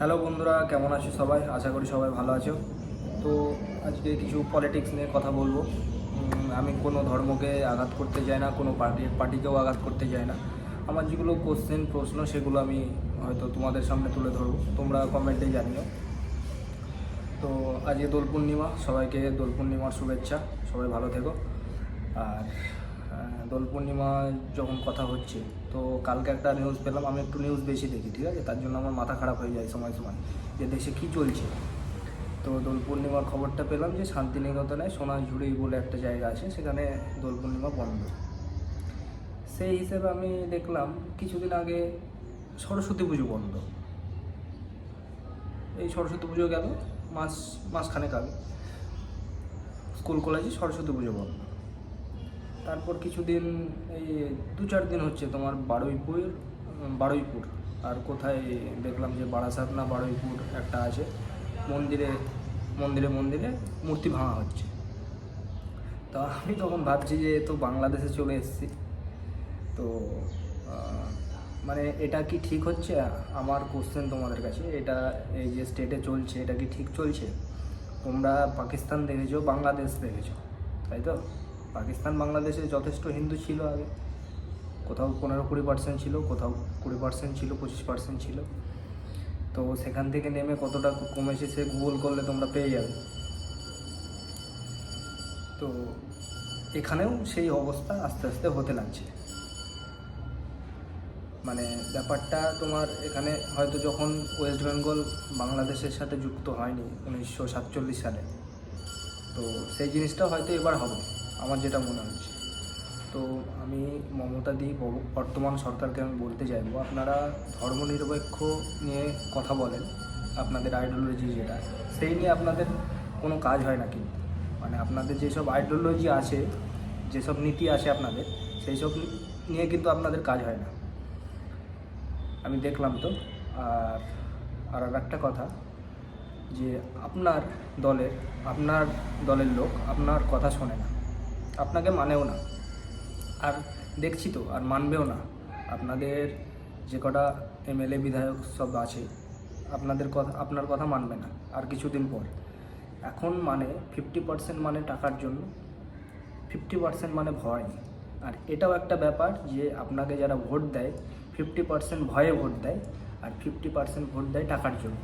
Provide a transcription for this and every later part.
Hello বন্ধুরা, কেমন আছো সবাই? আশা করি সবাই ভালো আছো। তো আজকে কিছু পলিটিক্স নিয়ে কথা বলব। আমি কোনো ধর্মকে আঘাত করতে চাই না, কোনো পার্টি পার্টিকেও আঘাত করতে চাই না। আমার যেগুলো কোশ্চেন প্রশ্ন, সেগুলো আমি হয়তো তোমাদের সামনে তুলে ধরবো। তোমরা কমেন্টে জানিও। তো আজকে দোল পূর্ণিমা। সবাইকে দোল পূর্ণিমার শুভেচ্ছা। সবাই ভালো থেকো। আর দোল পূর্ণিমা যখন কথা হচ্ছে তো কালকে একটা নিউজ পেলাম, আমি একটু নিউজ বেশি দেখি, ঠিক আছে? তার জন্য আমার মাথা খারাপ হয়ে যায় সময় সময়। যে দেশে কী চলছে? তো দোল পূর্ণিমার খবরটা পেলাম যে শান্তিনিকেতনে সোনাঝুড়ি বলে একটা জায়গা আছে, সেখানে দোল পূর্ণিমা বন্ধ। সেই হিসেবে আমি দেখলাম, কিছুদিন আগে সরস্বতী পুজো বন্ধ। এই সরস্বতী পুজো গেল, মাস, মাসখানেক আগে। স্কুল, কলেজে সরস্বতী পুজো বন্ধ। তারপর কিছুদিন এই দু চার দিন হচ্ছে তোমার বারুইপুর বারুইপুর। আর কোথায় দেখলাম যে বারাসাত না বারুইপুর একটা আছে, মন্দিরে মন্দিরে মন্দিরে মূর্তি ভাঙা হচ্ছে। তো আমি তখন ভাবছি যে তো বাংলাদেশে চলে এসেছি। তো মানে এটা কি ঠিক হচ্ছে? আমার কোশ্চেন তোমাদের কাছে, এটা এই যে স্টেটে চলছে, এটা কি ঠিক চলছে? তোমরা পাকিস্তান দেখেছ, বাংলাদেশ দেখেছ, তাই তো? পাকিস্তান, বাংলাদেশে যথেষ্ট হিন্দু ছিল আগে। কোথাও পনেরো কুড়ি পার্সেন্ট ছিল, কোথাও কুড়ি পার্সেন্ট ছিল, পঁচিশ পার্সেন্ট ছিল। তো সেখান থেকে নেমে কতটা কমেছে সে গুগল করলে তোমরা পেয়ে যাবে। তো এখানেও সেই অবস্থা আস্তে আস্তে হতে লাগছে। মানে ব্যাপারটা তোমার এখানে হয়তো যখন ওয়েস্ট বেঙ্গল বাংলাদেশের সাথে যুক্ত হয়নি, উনিশশো সাতচল্লিশ সালে। তো সেই জিনিসটা হয়তো এবার হবে। আমার যেটা মনে হচ্ছে। তো আমি মমতা দি বর্তমান সরকারকে আমি বলতে চাইব, আপনারা ধর্মনিরপেক্ষ নিয়ে কথা বলেন, আপনাদের আইডিওলজি যেটা, সেই নিয়ে আপনাদের কোনো কাজ হয় না কিন্তু। মানে আপনাদের যেসব আইডিওলজি আছে, যেসব নীতি আছে আপনাদের সেই সব নিয়ে কিন্তু আপনাদের কাজ হয় না। আমি দেখলাম তো, আর আর একটা কথা, যে আপনার দলের আপনার দলের লোক আপনার কথা শোনে না। আপনাকে মানেও না। আর দেখছি তো, আর মানবেও না। আপনাদের যে কটা এমএলএ, বিধায়ক সব আছে, আপনাদের কথা আপনার কথা মানবে না, আর কিছুদিন পর। এখন মানে ফিফটি পার্সেন্ট মানে টাকার জন্য ফিফটি পার্সেন্ট মানে ভয়। আর এটাও একটা ব্যাপার যে আপনাকে যারা ভোট দেয় ফিফটি পার্সেন্ট ভয়ে ভোট দেয়, আর ফিফটি পার্সেন্ট ভোট দেয় টাকার জন্য।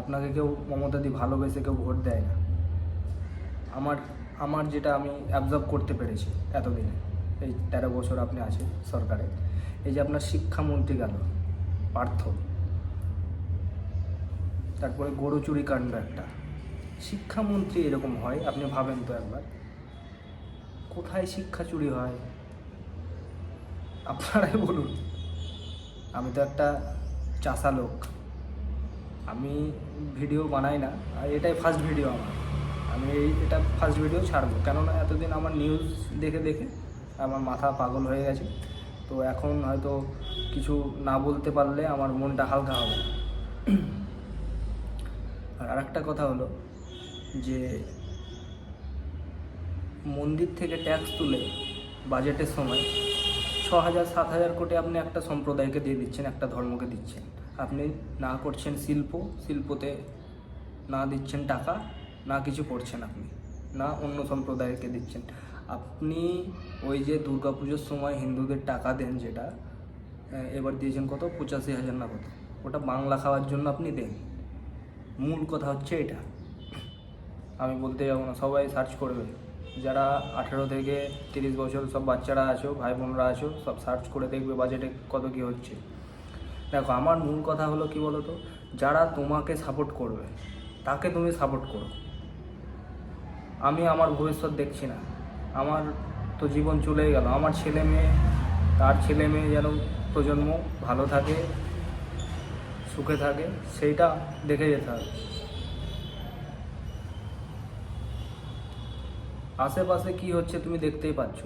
আপনাকে কেউ মমতাদি ভালোবেসে কেউ ভোট দেয় না। আমার আমার যেটা আমি অ্যাবজর্ব করতে পেরেছি এতদিনে, এই তেরো বছর আপনি আছেন সরকারে, এই যে আপনার শিক্ষামন্ত্রী গেল, পার্থ। তারপরে গরু চুরি কাণ্ড একটা। শিক্ষামন্ত্রী এরকম হয়, আপনি ভাবেন তো একবার। কোথায় শিক্ষা চুরি হয়? আপনারাই বলুন। আমি তো একটা চাষা লোক। আমি ভিডিও বানাই না, আর এটাই ফার্স্ট ভিডিও আমার। আমি এটা ফার্স্ট ভিডিও ছাড়বো। কেননা এতদিন আমার নিউজ দেখে দেখে আমার মাথা পাগল হয়ে গেছে। তো এখন হয়তো কিছু না বলতে পারলে আমার মনটা হালকা হবে। আর আরেকটা কথা হলো যে, মন্দির থেকে ট্যাক্স তুলে বাজেটের সময় ছ হাজার সাত হাজার কোটি আপনি একটা সম্প্রদায়কে দিয়ে দিচ্ছেন, একটা ধর্মকে দিচ্ছেন। আপনি না করছেন শিল্প, শিল্পতে না দিচ্ছেন টাকা না কিছু করছেন আপনি, না অন্য সম্প্রদায়কে দিচ্ছেন। আপনি ওই যে দুর্গাপুজোর সময় হিন্দুদের টাকা দেন যেটা এবার দিয়েছেন কত? পঁচাশি হাজার না কত? ওটা বাংলা খাওয়ার জন্য আপনি দেন। মূল কথা হচ্ছে এটা। আমি বলতে যাব না, সবাই সার্চ করবে যারা আঠেরো থেকে তিরিশ বছর সব বাচ্চারা আছো, ভাই বোনরা আছো, সব সার্চ করে দেখবে বাজেটে কত কী হচ্ছে। দেখো, আমার মূল কথা হলো কি বলো তো যারা তোমাকে সাপোর্ট করবে, তাকে তুমি সাপোর্ট করো। আমি আমার ভবিষ্যৎ দেখছি না। আমার তো জীবন চলেই গেল। আমার ছেলে মেয়ে, তার ছেলে মেয়ে যেন প্রজন্ম ভালো থাকে, সুখে থাকে, সেইটা দেখে যেতে হবে। আশেপাশে কি হচ্ছে তুমি দেখতেই পাচ্ছ?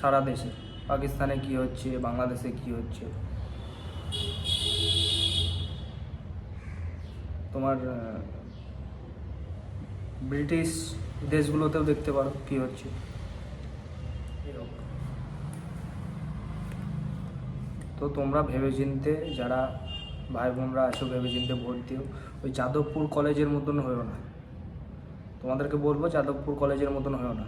সারা দেশে। পাকিস্তানে কি হচ্ছে? বাংলাদেশে কি হচ্ছে? তোমার ব্রিটিশ দেশগুলোতেও দেখতে পারো কি হচ্ছে। তো তোমরা ভেবেচিন্তে, যারা ভাই বোনরা আছো, ভেবেচিন্তে ভোট দিও। ওই যাদবপুর কলেজের মতন হয়েও না। তোমাদেরকে বলব, যাদবপুর কলেজের মতন হয়েও না।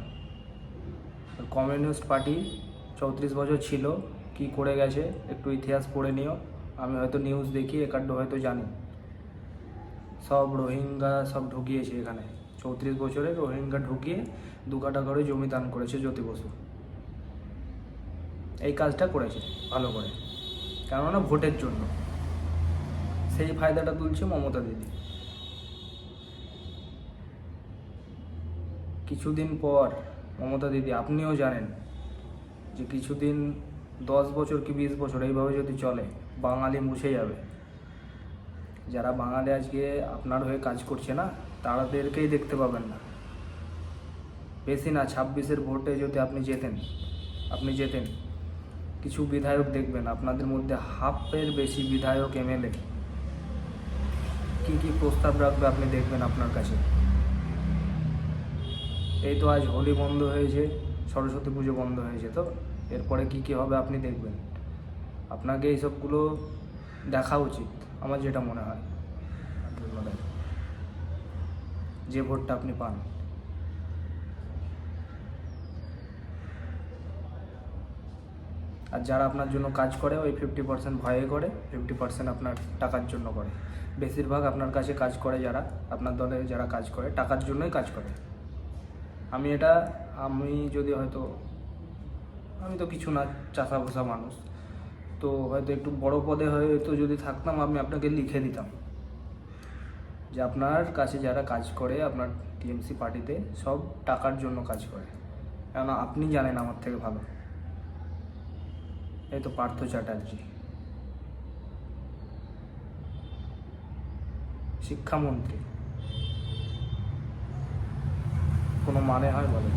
কমিউনিস্ট পার্টি চৌত্রিশ বছর ছিল, কি করে গেছে, একটু ইতিহাস পড়ে নিও। আমি হয়তো নিউজ দেখি, একাড্ড হয়তো জানি। সব রোহিঙ্গা সব ঢুকিয়েছে এখানে। চৌত্রিশ বছরে রোহিঙ্গা ঢুকিয়ে দু কাটা করে জমি দান করেছে জ্যোতি বসু। এই কাজটা করেছে, ভালো করে। কেননা ভোটের জন্য। সেই ফায়দাটা তুলছে মমতা দিদি। কিছুদিন পর মমতা দিদি, আপনিও জানেন যে কিছুদিন দশ বছর কি বিশ বছর, এইভাবে যদি চলে, বাঙালি মুছে যাবে। যারা বাঙালি আজকে আপনার হয়ে কাজ করছে না, তাদেরকেই দেখতে পাবেন না। বেশি না, ছাব্বিশের ভোটে যদি আপনি যেতেন আপনি যেতেন কিছু বিধায়ক দেখবেন, আপনাদের মধ্যে হাফের বেশি বিধায়ক এমএলএ। কি কি প্রস্তাব রাখবে আপনি দেখবেন আপনার কাছে। এই তো আজ হোলি বন্ধ হয়েছে, সরস্বতী পুজো বন্ধ হয়েছে তো। এরপরে কি কি হবে আপনি দেখবেন। আপনাকে এইসবগুলো দেখা উচিত। আমার যেটা মনে হয় যে ভোটটা আপনি পান। আর যারা আপনার জন্য কাজ করে, ওই ফিফটি পার্সেন্ট ভয়ে করে ফিফটি পার্সেন্ট আপনার টাকার জন্য করে। বেশিরভাগ আপনার কাছে কাজ করে যারা, আপনার দলে যারা কাজ করে, টাকার জন্যই কাজ করে। আমি এটা, আমি যদি হয়তো, আমি তো কিছু না চাষা ভোষা মানুষ। তো হয়তো একটু বড় পদে হয়তো যদি থাকতাম, আমি আপনাকে লিখে দিতাম। যে আপনার কাছে যারা কাজ করে, আপনার টিএমসি পার্টিতে, সব টাকার জন্য কাজ করে। কেননা আপনি জানেন আমার থেকে ভালো। এই তো পার্থ চ্যাটার্জি। শিক্ষামন্ত্রী। কোনো মানে হয় বলে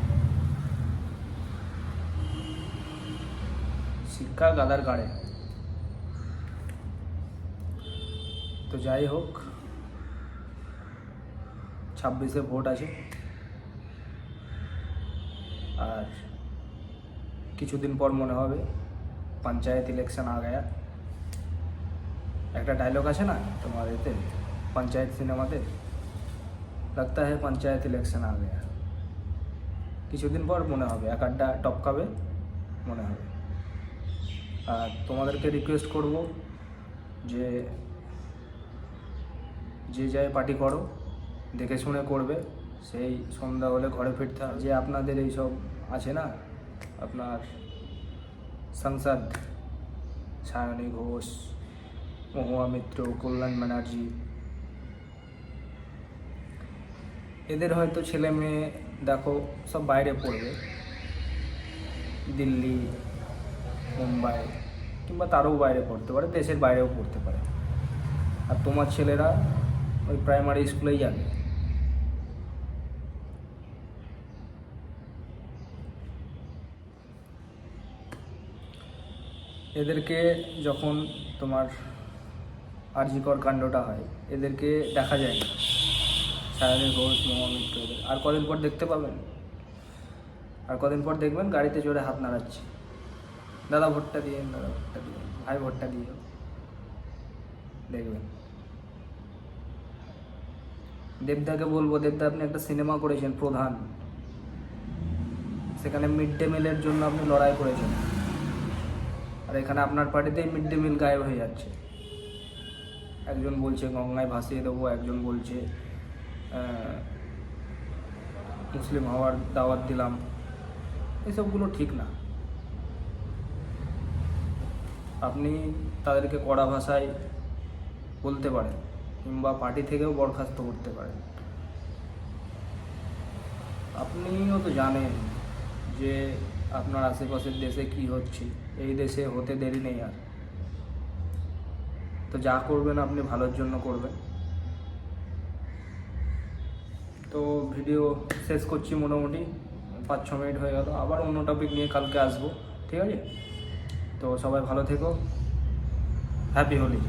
শিক্ষা গাদার গাড়ে। তো যাই হোক, ছাব্বিশে ভোট আছে। আর কিছুদিন পর মনে হবে পঞ্চায়েত ইলেকশন আ গয়া একটা ডায়লগ আছে না তোমার এতে, পঞ্চায়েত সিনেমাতে? লাগতা है পঞ্চায়েত ইলেকশন আ গয়া কিছুদিন পর মনে হবে, এক আড্ডা টপকাবে, মনে হবে। আর তোমাদেরকে রিকোয়েস্ট করব যে যে যায় পার্টি করো, দেখে শুনে করবে, সেই সন্ধ্যা হলে ঘরে ফিরতে হবে। যে আপনাদের এইসব আছে না, আপনার সংসদ, সায়নী ঘোষ, মহুয়া মিত্র, কল্যাণ ব্যানার্জি, এদের হয়তো ছেলে মেয়ে, দেখো, সব বাইরে পড়বে। দিল্লি, মুম্বাই, কিংবা তারও বাইরে পড়তে পারে, দেশের বাইরেও পড়তে পারে। আর তোমার ছেলেরা ওই প্রাইমারি স্কুলেই যাবে। এদেরকে যখন তোমার আরজিকর কাণ্ডটা হয়, এদেরকে দেখা যায় না। সায়নী ঘোষ মহামিত্র এদের। আর কদিন পর দেখতে পাবেন? আর কদিন পর দেখবেন গাড়িতে চড়ে হাত নাড়াচ্ছে। দাদা, ভোটটা দিয়ে দাদা, ভোটটা দিয়ে, ভাই, ভোটটা দিয়ে দেখবেন। দেবদাকে বলব, দেবদা আপনি একটা সিনেমা করেছেন প্রধান। সেখানে মিড ডে মিলের জন্য আপনি লড়াই করেছেন। আর এখানে আপনার পার্টিতেই মিড ডে মিল গায়েব হয়ে যাচ্ছে। একজন বলছে, গঙ্গায় ভাসিয়ে দেবো, একজন বলছে মুসলিম হওয়ার দাওয়াত দিলাম। এসবগুলো ঠিক না। আপনি তাদেরকে কড়া ভাষায় বলতে পারেন। কিংবা পার্টি থেকেও বরখাস্ত করতে পারেন। আপনিও তো জানেন যে আপনার আশেপাশের দেশে কি হচ্ছে। এই দেশে হতে দেরি নেই আর। তো যা করবেন আপনি ভালোর জন্য করবেন। তো ভিডিও শেষ করছি মোটামুটি পাঁচ ছ মিনিট হয়ে গেল। আবার অন্য টপিক নিয়ে কালকে আসব, ঠিক আছে? তো সবাই ভালো থেকো। হ্যাপি হোলি